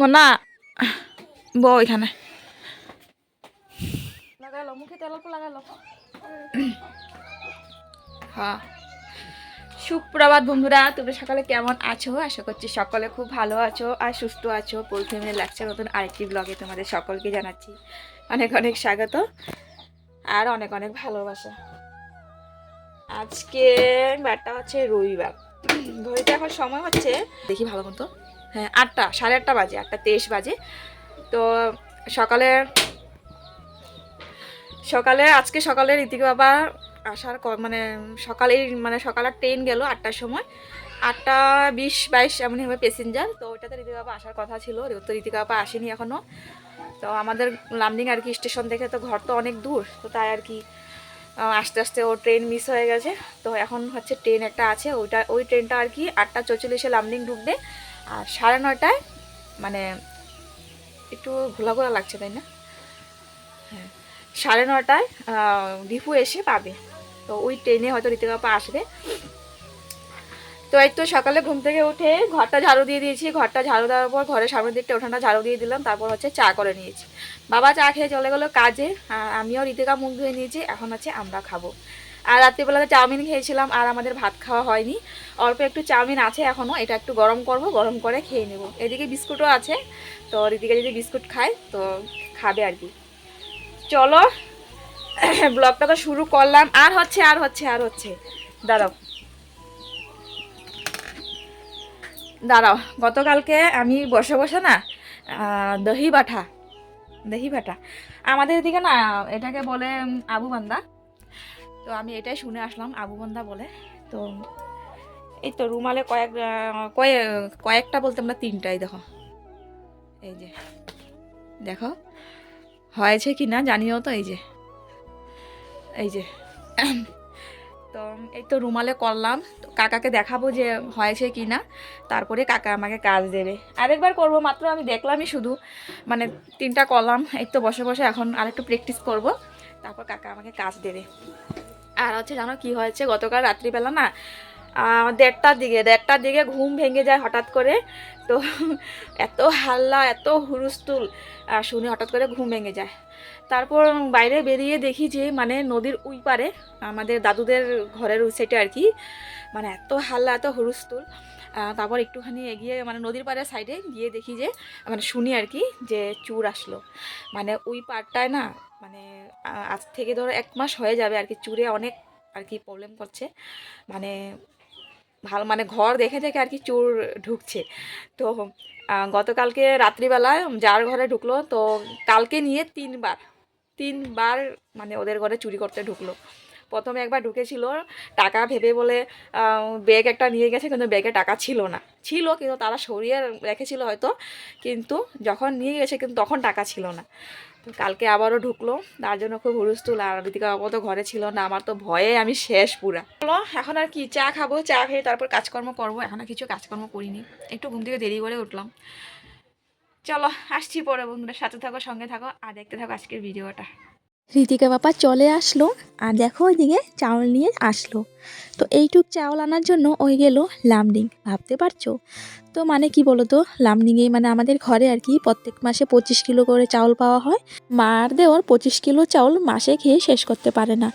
মনা বউ এখানে। মুখে তেল অল্প লাগালো হ্যাঁ। সুপ্রভাত বন্ধুরা তোমরা সকালে কেমন আছো? আশা করছি সকলে খুব ভালো আছো আর সুস্থ আছো। পরিথিমের লাগছে নতুন আরেকটি ব্লগে তোমাদের সকলকে জানাচ্ছি। অনেক অনেক স্বাগত আর অনেক অনেক ভালোবাসা। আজকে বারটা হচ্ছে রবিবার। ঘড়িতে এখন সময় হচ্ছে দেখি ভালো মতো। হ্যাঁ আটটা, সাড়ে আটটা বাজে, আটটা তেইশ বাজে। তো সকালে সকালে, আজকে সকালে ঋতিক বাবা আসার মানে সকালে মানে সকালের ট্রেন গেল আটটার সময়। আটটা বিশ, বাইশ, এমনই হবে প্যাসেঞ্জার তো ওইটাতে ঋতিক বাবা আসার কথা ছিল, তো ঋতিক বাবা আসেনি এখনও তো আমাদের লামডিং আর কি স্টেশন থেকে তো ঘর তো অনেক দূর, তো তাই আর কি আস্তে আস্তে ও ট্রেন মিস হয়ে গেছে। তো এখন হচ্ছে ট্রেন একটা আছে, ওইটা, ওই ট্রেনটা আর কি আটটা চৌচল্লিশে লামডিং ঢুকবে। আর সাড়ে নটায় মানে একটু ঘোলা ঘোলা লাগছে, তাই না? হ্যাঁ সাড়ে নটায় ডিপু এসে পাবে। তো ওই ট্রেনে হয়তো ঋতিক বাবা আসবে। তো এই তো সকালে ঘুম থেকে উঠে ঘরটা ঝাড়ু দিয়ে দিয়েছি। ঘরটা ঝাড়ু দেওয়ার পর ঘরের সামনের দিকটা উঠানটা ঝাড়ু দিয়ে দিলাম, তারপর হচ্ছে চা করে নিয়েছি। বাবা চা খেয়ে চলে গেলো কাজে আমিও ঋতিকা মুখ ধুয়ে নিয়েছি, এখন হচ্ছে আমরা খাব। আর রাত্রিবেলাতে চাউমিন খেয়েছিলাম আর আমাদের ভাত খাওয়া হয়নি। অল্প একটু চাউমিন আছে এখনও এটা একটু গরম করব, গরম করে খেয়ে নেব। এদিকে বিস্কুটও আছে, তো ঋতিকা যদি বিস্কুট খায়, তো খাবে আর কি। চলো, ব্লগটা তো শুরু করলাম। আর হচ্ছে আর হচ্ছে আর হচ্ছে। দাঁড়াও। দাঁড়াও, গতকালকে আমি বসে বসে না দহি বাটা দহি বাটা আমাদের এদিকে না, এটাকে বলে আবু বান্দা। তো আমি এটাই শুনে আসলাম আবু বান্দা বলে। তো এই তো রুমালে কয়েক কয়েক কয়েকটা বলতে আমরা তিনটাই দেখো। এই যে, দেখো, হয়েছে কি না জানিও তো এই যে। এই যে তো এই তো রুমালে করলাম। তো কাকাকে দেখাবো যে হয়েছে কি না। তারপরে কাকা আমাকে কাজ দেবে। আরেকবার করব, মাত্র আমি দেখলামই শুধু। মানে তিনটা করলাম, এই তো বসে বসে এখন আরেকটু প্র্যাকটিস করব। তারপর কাকা আমাকে কাজ দেবে। আর হচ্ছে জানো কি হয়েছে? গতকাল রাত্রিবেলা না দেড়টার দিকে দেড়টার দিকে ঘুম ভেঙে যায় হঠাৎ করে। তো এত হাল্লা, এত হুরুস্তুল শুনে হঠাৎ করে ঘুম ভেঙে যায়। তারপর বাইরে বেরিয়ে দেখি যে মানে নদীর উই পারে, আমাদের দাদুদের ঘরের ওই সাইডে আর কি মানে এত হাল্লা, এত হুরুস্তুল। তারপর একটুখানি এগিয়ে মানে নদীর পাড়ের সাইডে গিয়ে দেখি যে মানে শুনি আর কি যে চুর আসলো। মানে ওই পাড়টায় না মানে আজ থেকে ধরো এক মাস হয়ে যাবে আর কি, চুরে অনেক আর কি প্রবলেম করছে। মানে ভালো মানে ঘর দেখে দেখে আর কি চুর ঢুকছে। তো গতকালকে রাত্রিবেলায় যার ঘরে ঢুকলো, তো কালকে নিয়ে তিনবার তিনবার মানে ওদের ঘরে চুরি করতে ঢুকলো। প্রথমে একবার ঢুকেছিল, টাকা ভেবে বলে ব্যাগ একটা নিয়ে গেছে, কিন্তু ব্যাগে টাকা ছিল না। ছিল, কিন্তু তারা সরিয়ে রেখেছিল হয়তো, কিন্তু যখন নিয়ে গেছে, কিন্তু তখন টাকা ছিল না। তো কালকে আবারও ঢুকলো। তার জন্য খুব হুলস্থুল। আর ঋতিকা বাবা তো ঘরে ছিল না। আমার তো ভয়ে আমি শেষ পুরা। এখন আর কি? চা খাব, চা খেয়ে তারপর কাজকর্ম করব। এখন আর কিছু কাজকর্ম করিনি। একটু ঘুম থেকে দেরি করে উঠলাম। চলো, আসছি পরে বন্ধুরা। সাথে থাকো, সঙ্গে থাকো। আর দেখতে থাকো আজকের ভিডিওটা। ঋতিকা বাবা চলে আসলো। আর দেখো ওইদিকে চাউল নিয়ে আসলো। তো এইটুক চাউল আনার জন্য ওই গেল লামডিং। ভাবতে পারছ? তো মানে কি বলো তো লামডিংয়ে মানে আমাদের ঘরে আর কি প্রত্যেক মাসে পঁচিশ কিলো করে চাউল পাওয়া হয়। মার দেওয়ার পঁচিশ কিলো চাউল মাসে খেয়ে শেষ করতে পারে না।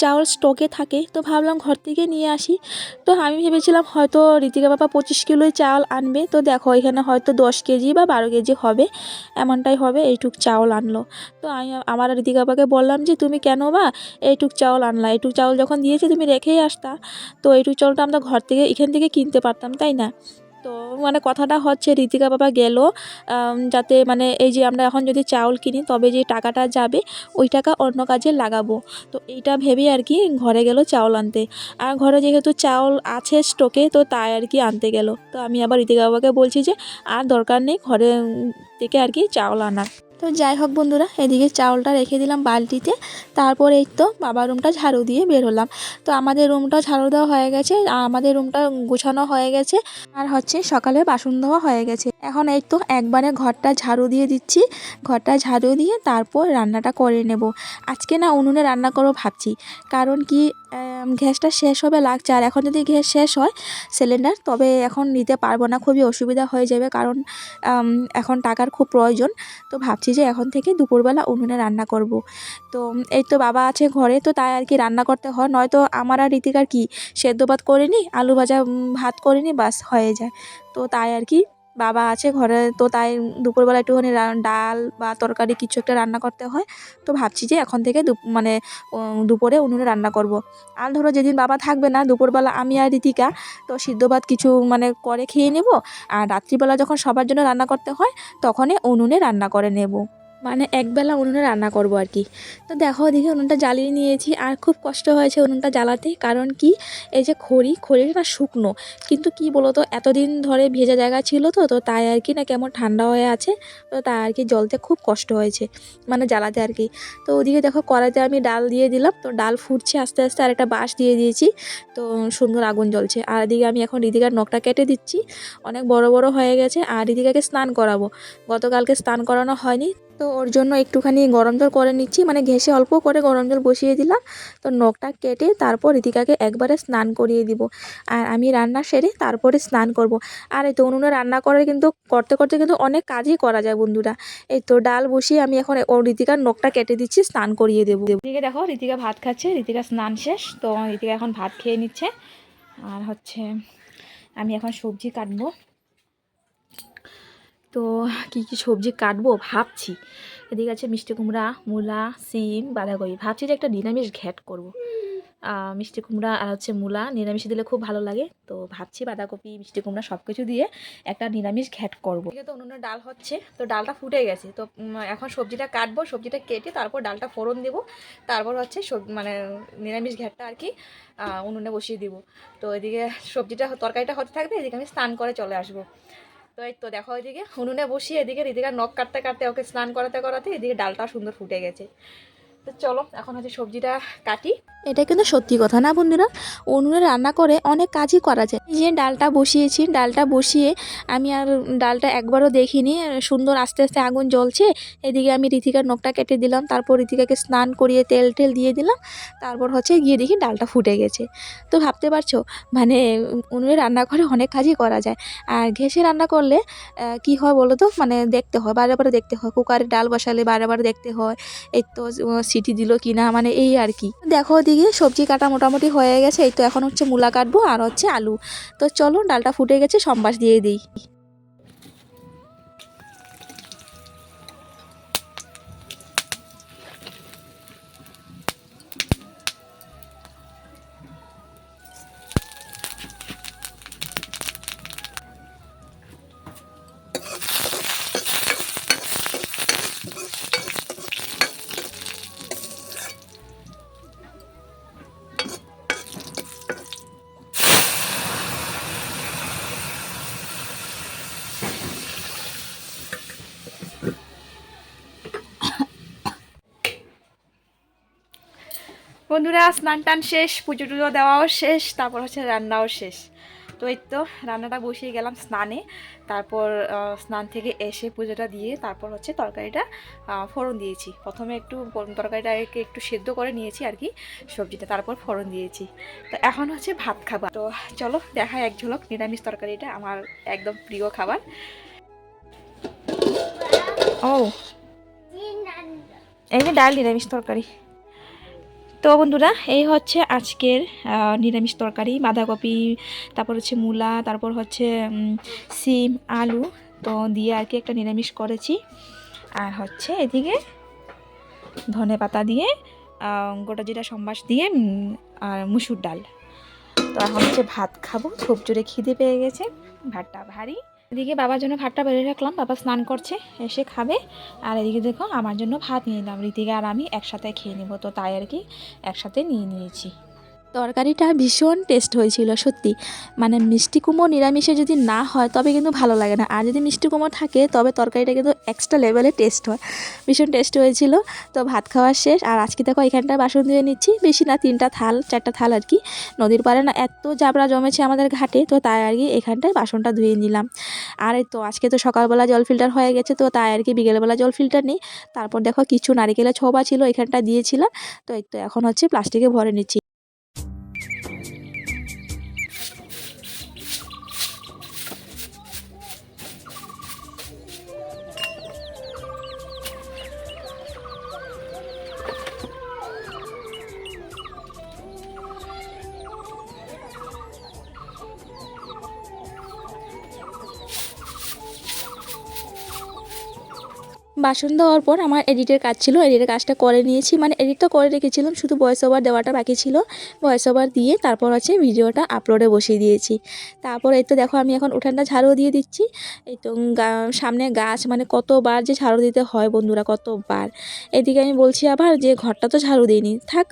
চাউল স্টকে থাকে, তো ভাবলাম ঘর থেকে নিয়ে আসি। তো আমি ভেবেছিলাম হয়তো ঋতিকা বাবা পঁচিশ কিলোই চাউল আনবে। তো দেখো এখানে হয়তো দশ কেজি বা বারো কেজি হবে, এমনটাই হবে এইটুক চাউল আনলো। তো আমি আমার ঋতিকা বাবাকে বললাম যে, তুমি কেন বা এইটুক চাউল আনলা? এইটুক চাউল যখন দিয়েছে তুমি রেখেই আসতা তো এইটুক চাউলটা আমরা ঘর থেকে এখান থেকে কিনতে পারতাম, তাই না? তো মানে কথাটা হচ্ছে ঋতিকা বাবা গেল যাতে মানে এই যে আমরা এখন যদি চাউল কিনি, তবে যে টাকাটা যাবে, ওই টাকা অন্য কাজে লাগাবো। তো এইটা ভেবেই আর কি ঘরে গেল চাউল আনতে। আর ঘরে যেহেতু চাউল আছে স্টকে, তো তাই আর কি আনতে গেল। তো আমি আবার ঋতিকা বাবাকে বলছি যে, আর দরকার নেই ঘরে থেকে আর কি চাউল আনার। তো যাই হোক বন্ধুরা, এদিকে চাউলটা রেখে দিলাম বালতিতে। তারপর এই তো বাবার রুমটা ঝাড়ু দিয়ে বের হলাম। তো আমাদের রুমটা ঝাড়ু দেওয়া হয়ে গেছে আমাদের রুমটা গুছানো হয়ে গেছে। আর হচ্ছে সকালে বাসন ধোয়া হয়ে গেছে। এখন এই তো একবারে ঘরটা ঝাড়ু দিয়ে দিচ্ছি। ঘরটা ঝাড়ু দিয়ে তারপর রান্নাটা করে নেব। আজকে না উনুনে রান্না করব ভাবছি। কারণ কি গ্যাসটা শেষ হবে লাগছে। আর এখন যদি গ্যাস শেষ হয় সিলিন্ডার তবে এখন নিতে পারব না, খুবই অসুবিধা হয়ে যাবে কারণ এখন টাকার খুব প্রয়োজন। তো ভাবছি যে এখন থেকে দুপুরবেলা উনুনে রান্না করব। তো এই তো বাবা আছে ঘরে, তো তাই আর কি রান্না করতে হয়। নয়তো আমার আর রীতিকার কি, সেদ্ধ ভাত করে নিই আলু ভাজা ভাত করে নিই বাস হয়ে যায়। তো তাই আর কি বাবা আছে ঘরে, তো তাই দুপুরবেলা একটুখানি ডাল বা তরকারি কিছু একটা রান্না করতে হয়। তো ভাবছি যে এখন থেকে মানে দুপুরে উনুনে রান্না করব। আর ধরো যেদিন বাবা থাকবে না, দুপুরবেলা আমি আর রীতিকা তো সিদ্ধ ভাত কিছু মানে করে খেয়ে নেব। আর রাত্রিবেলা যখন সবার জন্য রান্না করতে হয়, তখনই উনুনে রান্না করে নেব। মানে একবেলা উনুনে রান্না করব আর কি। তো দেখো ওদিকে উনুনটা জ্বালিয়ে নিয়েছি। আর খুব কষ্ট হয়েছে উনুনটা জ্বালাতে, কারণ কি, এই যে খড়ি, খড়িটা না শুকনো। কিন্তু কি বলতো, এতদিন ধরে ভেজা জায়গা ছিল তো তো তাই আর কি না কেমন ঠান্ডা হয়ে আছে, তো তাই আর কি জ্বলতে খুব কষ্ট হয়েছে মানে জ্বালাতে আর কি। তো ওদিকে দেখো, কড়াইতে আমি ডাল দিয়ে দিলাম, তো ডাল ফুটছে আস্তে আস্তে, আর একটা বাঁশ দিয়ে দিয়েছি, তো সুন্দর আগুন জ্বলছে। আর এদিকে আমি এখন রিদিকার নখটা কেটে দিচ্ছি, অনেক বড় বড় হয়ে গেছে, আর রিদিকাকে স্নান করাবো। গতকালকে স্নান করানো হয়নি তো ওর জন্য একটুখানি গরম জল করে নিচ্ছি। মানে ঘেসে অল্প করে গরম জল বসিয়ে দিলাম। তো নখটা কেটে তারপর রিতিকাকে একবারে স্নান করিয়ে দিব। আর আমি রান্না সেরে তারপরে স্নান করব। আর এই তো উনুনে রান্না করে কিন্তু, করতে করতে কিন্তু অনেক কাজই করা যায় বন্ধুরা। এই তো ডাল বসিয়ে আমি এখন ও ঋতিকার নখটা কেটে দিচ্ছি, স্নান করিয়ে দেবো। এদিকে দেখো রীতিকা ভাত খাচ্ছে রীতিকা স্নান শেষ। তো রীতিকা এখন ভাত খেয়ে নিচ্ছে। আর হচ্ছে, আমি এখন সবজি কাটবো। তো কি কি সবজি কাটবো ভাবছি। এদিকে আছে মিষ্টি কুমড়া, মূলা, সিম, বাঁধাকপি। ভাবছি যে একটা নিরামিষ ঘ্যাট করব। মিষ্টি কুমড়া আর হচ্ছে মূলা নিরামিষ দিলে খুব ভালো লাগে। তো ভাবছি বাঁধাকপি, মিষ্টি কুমড়া সব কিছু দিয়ে একটা নিরামিষ ঘ্যাট করব। এদিকে তো উনুনে ডাল হচ্ছে, তো ডালটা ফুটে গেছে। তো এখন সবজিটা কাটবো, সবজিটা কেটে তারপর ডালটা ফোড়ন দেবো। তারপর হচ্ছে সব মানে নিরামিষ ঘ্যাটটা আর কি উনুনে বসিয়ে দিব। তো এদিকে সবজিটা, তরকারিটা হতে থাকবে, এদিকে আমি স্নান করে চলে আসব। তো এই তো দেখো এদিকে হনুনে বসিয়ে এদিকে এদিকে নখ কাটতে কাটতে ওকে স্নান করাতে করাতে এদিকে ডালটা সুন্দর ফুটে গেছে। তো চলো, এখন হচ্ছে সবজিটা কাটি। এটা কিন্তু সত্যি কথা না বন্ধুরা? উনুনে রান্না করে অনেক কাজই করা যায়। যে ডালটা বসিয়েছি, ডালটা বসিয়ে আমি আর ডালটা একবারও দেখিনি, সুন্দর আস্তে আস্তে আগুন জ্বলছে। এদিকে আমি ঋতিকার নখটা কেটে দিলাম, তারপর ঋতিকাকে স্নান করিয়ে তেল টেল দিয়ে দিলাম, তারপর হচ্ছে গিয়ে দেখি ডালটা ফুটে গেছে। তো ভাবতে পারছ? মানে উনুনে রান্না করে অনেক কাজই করা যায়। আর ঘেসে রান্না করলে কি হয় বলো তো? মানে দেখতে হয়, বারে বারে দেখতে হয়। কুকারে ডাল বসালে বারে বারে দেখতে হয়। এই তো সিটি দিল কি না মানে এই আর কি। দেখো ওদিকে সবজি কাটা মোটামুটি হয়ে গেছে, এই তো এখন হচ্ছে মূলা কাটবো আর হচ্ছে আলু। তো চলো ডালটা ফুটে গেছে, সম্বাস দিয়ে দিই। বন্ধুরা স্নান টান শেষ পুজো টুজো দেওয়াও শেষ তারপর হচ্ছে রান্নাও শেষ। তো এই তো রান্নাটা বসিয়ে গেলাম স্নানে। তারপর স্নান থেকে এসে পুজোটা দিয়ে তারপর হচ্ছে তরকারিটা ফোড়ন দিয়েছি। প্রথমে একটু তরকারিটাকে একটু সেদ্ধ করে নিয়েছি আর কি সবজিটা তারপর ফোড়ন দিয়েছি। তো এখন হচ্ছে ভাত খাবার তো চলো দেখায় এক ঝলক নিরামিষ তরকারিটা আমার একদম প্রিয় খাবার। ও। এই যে ডাল নিরামিষ তরকারি। তো বন্ধুরা, এই হচ্ছে আজকের নিরামিষ তরকারি, বাঁধাকপি, তারপর হচ্ছে মূলা, তারপর হচ্ছে সিম, আলু, তো দিয়ে আর কি একটা নিরামিষ করেছি। আর হচ্ছে এদিকে ধনে পাতা দিয়ে গোটা জিরা সম্বাস দিয়ে আর মুসুর ডাল। তো এখন হচ্ছে ভাত খাব, খুব জোরে খিদে পেয়ে গেছে। ভাতটা ভারী। এদিকে বাবার জন্য ভাতটা বেড়ে রাখলাম, বাবা স্নান করছে, এসে খাবে। আর এদিকে দেখো, আমার জন্য ভাত নিয়ে নিলাম, রীতিকা আর আমি একসাথে খেয়ে নেব, তো তাই আর কি একসাথে নিয়ে নিয়েছি। তরকারিটা ভীষণ টেস্ট হয়েছিল, সত্যি। মানে মিষ্টি কুমড়ো নিরামিষে যদি না হয়, তবে কিন্তু ভালো লাগে না। আর যদি মিষ্টি কুমড়ো থাকে, তবে তরকারিটা কিন্তু এক্সট্রা লেভেলে টেস্ট হয়। ভীষণ টেস্ট হয়েছিল। তো ভাত খাওয়ার শেষ। আর আজকে দেখো এখানটায় বাসন ধুয়ে নিচ্ছি। বেশি না, তিনটা থাল, চারটা থাল আর কি। নদীর পাড়ে না এত জাবড়া জমেছে আমাদের ঘাটে, তো তাই আর কি এখানটায় বাসনটা ধুয়ে নিলাম। আর তো, আজকে তো সকালবেলা জল ফিল্টার হয়ে গেছে, তো তাই আর কি বিকেলবেলা জল ফিল্টার নেই। তারপর দেখো, কিছু নারিকেলের ছোবা ছিল এখানটা দিয়েছিলাম। তো এই তো, এখন হচ্ছে প্লাস্টিকে ভরে নিচ্ছি। বাসন দেওয়ার পর আমার এডিটের কাজ ছিল, এডিটের কাজটা করে নিয়েছি। মানে এডিটটা করে রেখেছিলাম, শুধু ভয়েস ওভার দেওয়াটা বাকি ছিল। ভয়েস ওভার দিয়ে তারপর হচ্ছে ভিডিওটা আপলোডে বসিয়ে দিয়েছি। তারপর এই তো দেখো, আমি এখন উঠানটা ঝাড়ু দিয়ে দিচ্ছি। এই তো সামনে গাছ মানে কতবার যে ঝাড়ু দিতে হয় বন্ধুরা, কতবার। এদিকে আমি বলছি আবার যে ঘরটা তো ঝাড়ু দিইনি। থাক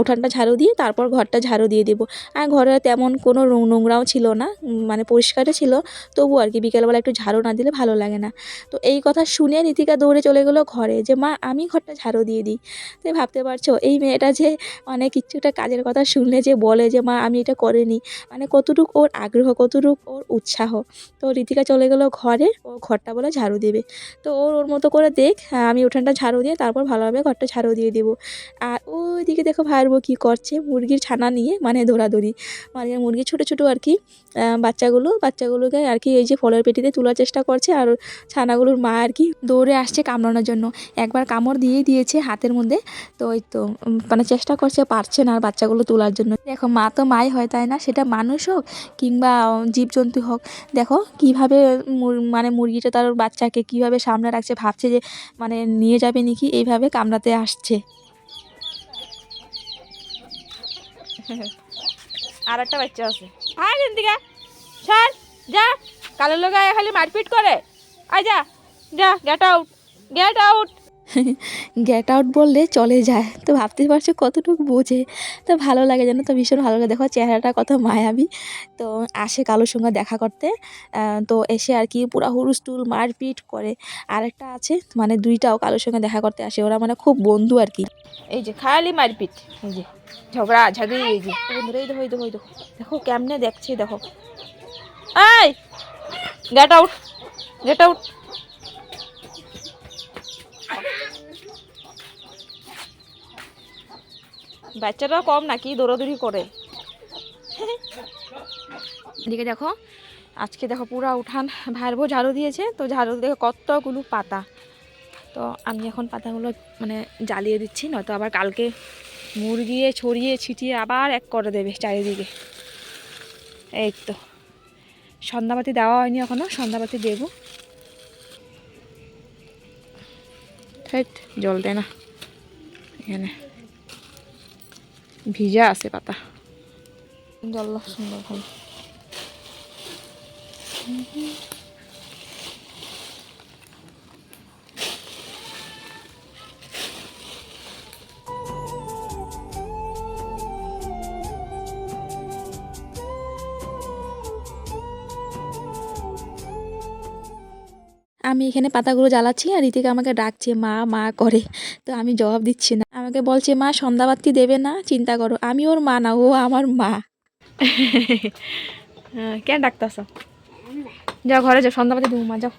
উঠানটা ঝাড়ু দিয়ে তারপর ঘরটা ঝাড়ু দিয়ে দেবো। আর ঘরে তেমন কোনো নোংরাও ছিল না মানে পরিষ্কারও ছিল। তবু আর কি বিকেলবেলা একটু ঝাড়ু না দিলে ভালো লাগে না। তো এই কথা শুনে নীতিকা দৌড়ে চলে গেলো ঘরে যে মা আমি ঘরটা ঝাড়ু দিয়ে দিই। তো ভাবতে পারছ এই মেয়েটা যে মানে কিছু একটা কাজের কথা শুনলে যে বলে যে মা আমি এটা করিনি মানে কতটুক ওর আগ্রহ কতটুক ওর উৎসাহ। তো ঋতিকা চলে গেলো ঘরে ও ঘরটা বলে ঝাড়ু দেবে। তো ওর ওর মতো করে দেখ হ্যাঁ, আমি উঠানটা ঝাড়ু দিয়ে তারপর ভালোভাবে ঘরটা ঝাড়ু দিয়ে দেবো। আর ওইদিকে দেখো ভাইয়ের কী করছে মুরগির ছানা নিয়ে মানে দৌড়াদৌড়ি। মানে মুরগি ছোটো ছোটো আর কি বাচ্চাগুলো বাচ্চাগুলোকে আর কি এই যে ফলের পেটিতে তোলার চেষ্টা করছে। আর ছানাগুলোর মা আর কি দৌড়ে আসছে কামড়ানোর জন্য। একবার কামড় দিয়েই দিয়েছে হাতের মধ্যে। তো ওই তো মানে চেষ্টা করছে, পারছে না আর বাচ্চাগুলো তোলার জন্য। দেখো, মা তো মাই হয়, তাই না? সেটা মানুষ হোক কিংবা জীবজন্তু হোক। দেখো, কীভাবে মানে মুরগিটা তার বাচ্চাকে কীভাবে সামনে রাখছে, ভাবছে যে মানে নিয়ে যাবে নাকি? এইভাবে কামড়াতে আসছে। আর একটা বাচ্চা আছে। আয় ছাড়, যা। কালো লোক খালি মারপিট করে। আয়, যা। যা get out get out get out বললে চলে যায়। তো ভাবতে পারছ কতটুকু বোঝে। তো ভালো লাগে যেন তো ভীষণ ভালো লাগে। দেখো চেহারাটা কত মায়াবী। তো আসে কালোর সঙ্গে দেখা করতে। তো এসে আর কি পুরা হুরুস্টুল মারপিট করে। আরেকটা আছে মানে দুইটাও কালোর সঙ্গে দেখা করতে আসে। ওরা মানে খুব বন্ধু আর কি। এই যে খালি মারপিট এই যে ঝগড়া ঝাগড়ি এই যে। বন্ধুরা দেখো এই দেখো এই দেখো। দেখো কেমনে দেখছে দেখো। এই গেট আউট গেট আউট বাচ্চারা কম নাকি দৌড়াদৌড়ি করে? এদিকে দেখো, আজকে দেখো পুরা উঠান ভাইয়ের বউ ঝাড়ু দিয়েছে, তো ঝাড়ু দেখে কতগুলো পাতা। তো আমি এখন পাতাগুলো মানে জ্বালিয়ে দিচ্ছি, নয়তো আবার কালকে মুরগিয়ে ছড়িয়ে ছিটিয়ে আবার এক করে দেবে চারিদিকে। এই তো, সন্ধ্যাবাতি দেওয়া হয়নি এখনও, সন্ধ্যাবাতি দেবো। জল দেয় না, এখানে। ভিজা আছে পাতা। জল সুন্দর ভালো। আমি এখানে পাতাগুলো জ্বালাচ্ছি আর ঋতিকা আমাকে ডাকছে মা মা করে। তো আমি জবাব দিচ্ছি না। আমাকে বলছে মা সন্ধ্যাবাতি দেবে না? চিন্তা করো আমি ওর মা না ও আমার মা। হ্যাঁ, কেন ডাকতেছ? যাও ঘরে যাও সন্ধ্যাবাতি দেবো মা যাও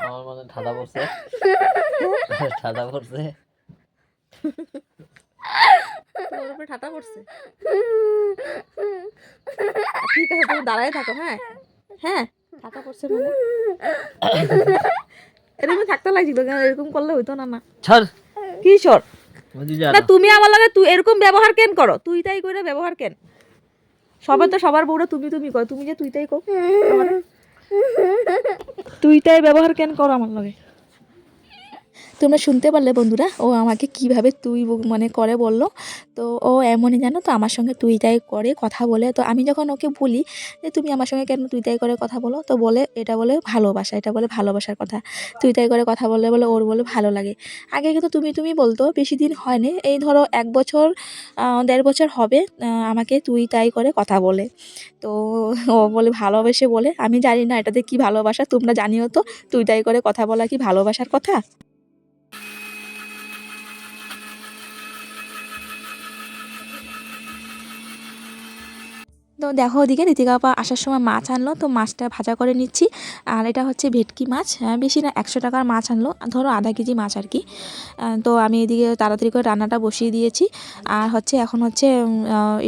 আমার- ঠাডা পড়ছে। ঠাডা পড়ছে। তোর উপরে ঠাটা পড়ছে? ঠিক আছে তুমি দাঁড়ায় থাকো হ্যাঁ? হ্যাঁ ঠাটা পড়ছে মানে। এরকম থাকতে লাগছিল কেন এরকম করলে হইতো না না। ছাড়। কি সর না তুমি আমার লাগে তুই এরকম ব্যবহার কেন করো? তুই তাই করে ব্যবহার কেন? সবে তো সবার বউরা তুমি তুমি কর তুমি যে তুই তাই কর। তুই তাই ব্যবহার কেন কর আমার লাগে? তোমরা শুনতে পারলে বন্ধুরা, ও আমাকে কীভাবে তুই মানে করে বলল। তো ও এমনই জানো তো, আমার সঙ্গে তুই তাই করে কথা বলে। তো আমি যখন ওকে বলি যে, তুমি আমার সঙ্গে কেন তুই তাই করে কথা বলো? তো বলে, এটা বলে ভালোবাসা, এটা বলে ভালোবাসার কথা। তুই তাই করে কথা বললে বলে ওর বলে ভালো লাগে। আগে কিন্তু তুমি তুমি বলতো, বেশি দিন হয়নি। এই ধরো এক বছর দেড় বছর হবে আমাকে তুই তাই করে কথা বলে। তো ও বলে ভালোবেসে বলে। আমি জানি না এটাতে কি ভালোবাসা, তোমরা জানিও তো, তুই তাই করে কথা বলা কি ভালোবাসার কথা? তো দেখো ওদিকে ঋতিকা আপা আসার সময় মাছ আনলো তো মাছটা ভাজা করে নিচ্ছি। আর এটা হচ্ছে ভেটকি মাছ আহ, বেশি না একশো টাকার মাছ আনলো ধরো আধা কেজি মাছ আর কি। তো আমি এদিকে তাড়াতাড়ি করে রান্নাটা বসিয়ে দিয়েছি। আর হচ্ছে এখন হচ্ছে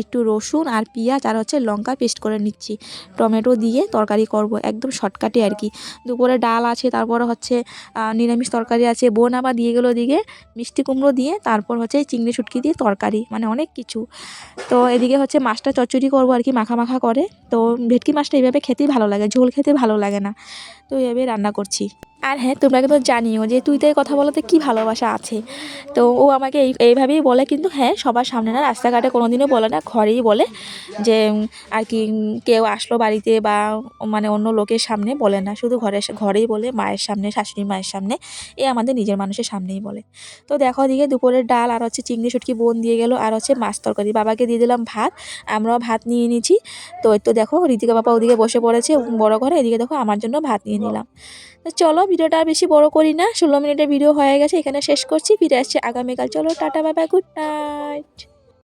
একটু রসুন আর পেঁয়াজ আর হচ্ছে লঙ্কা পেস্ট করে নিচ্ছি। টমেটো দিয়ে তরকারি করব একদম শর্টকাটে আর কি। দুপুরে ডাল আছে তারপরে হচ্ছে নিরামিষ তরকারি আছে বোন আবার দিয়ে গেলো ওদিকে মিষ্টি কুমড়ো দিয়ে তারপর হচ্ছে চিংড়ি শুটকি দিয়ে তরকারি মানে অনেক কিছু। তো এদিকে হচ্ছে মাছটা চচ্চড়ি করব আর কি মাখা মাখা করে। তো ভেটকি মাছটা এইভাবে খেতেই ভালো লাগে, ঝোল খেতে ভালো লাগে না। তো এইভাবে রান্না করছি। আর হ্যাঁ তোমরা কিন্তু জানিও যে তুই তাই কথা বলাতে কি ভালোবাসা আছে। তো ও আমাকে এই, এইভাবেই বলে, কিন্তু হ্যাঁ সবার সামনে না রাস্তাঘাটে কোনোদিনও বলে না, ঘরেই বলে যে আর কি কেউ আসলো বাড়িতে বা মানে অন্য লোকের সামনে বলে না। শুধু ঘরে ঘরেই বলে, মায়ের সামনে, শাশুড়ি মায়ের সামনে, এ আমাদের নিজের মানুষের সামনেই বলে। তো দেখো দিকে দুপুরের ডাল আর হচ্ছে চিংড়ি শুটকি বোন দিয়ে গেল আর হচ্ছে মাছ তরকারি। বাবাকে দিয়ে দিলাম ভাত, আমরাও ভাত নিয়ে নিয়েছি। তো তো দেখো, ঋতিকা বাবা ওদিকে বসে পড়েছে বড় ঘরে, এদিকে দেখো আমার জন্য ভাত নিয়ে নিলাম। তো চলো ভিডিওটা আর বেশি বড় করি না, ষোলো মিনিটের ভিডিও হয়ে গেছে, এখানে শেষ করছি, ফিরে আসছি আগামীকাল। চলো, টাটা বাই, গুড নাইট।